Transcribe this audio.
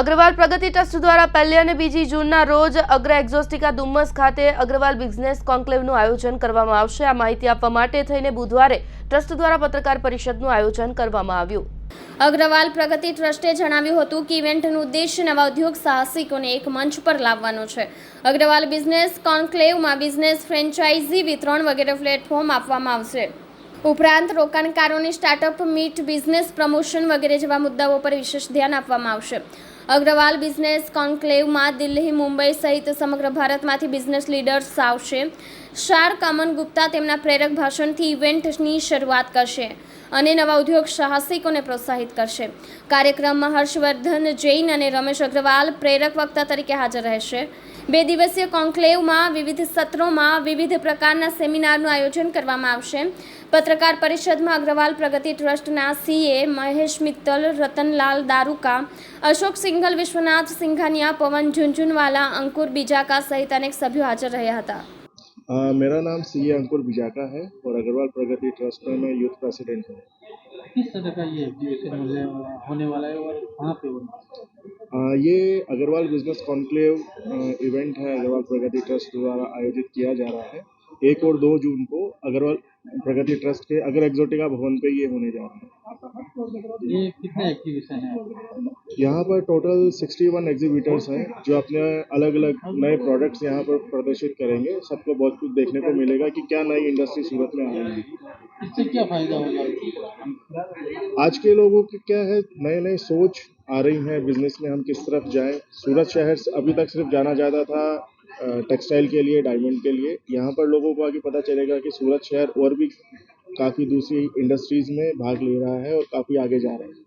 અગ્રવાલ પ્રગતિ trust દ્વારા પહેલી અને બીજી જૂનના રોજ અગ્ર એક્ઝોસ્ટિકા ડુમ્મસ ખાતે અગ્રવાલ બિઝનેસ કોન્ક્લેવનું આયોજન કરવામાં આવશે. આ માહિતી આપવા માટે થઈને બુધવારે ટ્રસ્ટ દ્વારા પત્રકાર પરિષદનું આયોજન કરવામાં આવ્યું. અગ્રવાલ પ્રગતિ ટ્રસ્ટે જણાવ્યું હતું કે ઇવેન્ટનું ઉદ્દેશ્ય નવા ઉદ્યોગ સાહસિકોને એક મંચ પર લાવવાનો છે. અગ્રવાલ બિઝનેસ કોન્ક્લેવમાં બિઝનેસ ફ્રેન્ચાઇઝી વિતરણ વગેરે પ્લેટફોર્મ આપવામાં આવશે. ઉપરાંત રોકાણકારોની સ્ટાર્ટઅપ મીટ, બિઝનેસ પ્રમોશન વગેરે જેવા મુદ્દાઓ પર વિશેષ ધ્યાન આપવામાં આવશે. અગ્રવાલ બિઝનેસ કોન્ક્લેવમાં દિલ્હી, મુંબઈ સહિત સમગ્ર ભારતમાંથી બિઝનેસ લીડર્સ આવશે. શાર કામન ગુપ્તા તેમના પ્રેરક ભાષણથી ઇવેન્ટની શરૂઆત કરશે. અને નવા ઉદ્યોગ સાહસિકોને પ્રોત્સાહિત કરશે. કાર્યક્રમમાં હર્ષવર્ધન જૈન અને રમેશ અગ્રવાલ પ્રેરક વક્તા તરીકે હાજર રહેશે. બે દિવસીય કોન્ક્લેવમાં વિવિધ સત્રોમાં વિવિધ પ્રકારના સેમિનારનું આયોજન કરવામાં આવશે. પત્રકાર પરિષદમાં અગ્રવાલ પ્રગતિ ટ્રસ્ટના સીએ મહેશ મિત્તલ, રતનલાલ દારૂકા, અશોક સિંઘલ, વિશ્વનાથ સિંઘાનિયા, પવન ઝુંઝુનવાલા, અંકુર બીજાકા સહિત અનેક સભ્યો હાજર રહ્યા હતા. अ, मेरा नाम सी ए अंकुर बिजाका है और अग्रवाल प्रगति ट्रस्ट में मैं यूथ प्रेसिडेंट हूँ। किस तरह का ये एग्जीबिशन होने वाला है और कहाँ पे होने वाला है ये अग्रवाल बिज़नेस कॉन्क्लेव इवेंट है अग्रवाल प्रगति ट्रस्ट द्वारा आयोजित किया जा रहा है। एक और दो जून को अग्रवाल प्रगति ट्रस्ट के अगर एग्जोटिका भवन पे ये होने जा रहा है। ये कितने एग्जीबिशन है? यहाँ पर टोटल 61 एग्जीबिटर्स हैं जो अपने अलग अलग नए प्रोडक्ट्स यहाँ पर प्रदर्शित करेंगे। सबको बहुत कुछ देखने को मिलेगा कि क्या नई इंडस्ट्री सूरत में आ रही है। इससे क्या फ़ायदा होगा? आज के लोगों की क्या है? नए नए सोच आ रही है। बिज़नेस में हम किस तरफ़ जाएँ? सूरत शहर से अभी तक सिर्फ़ जाना जाता था टेक्सटाइल के लिए डायमंड के लिए यहाँ पर लोगों को आगे पता चलेगा कि सूरत शहर और भी काफ़ी दूसरी इंडस्ट्रीज में भाग ले रहा है और काफ़ी आगे जा रहा है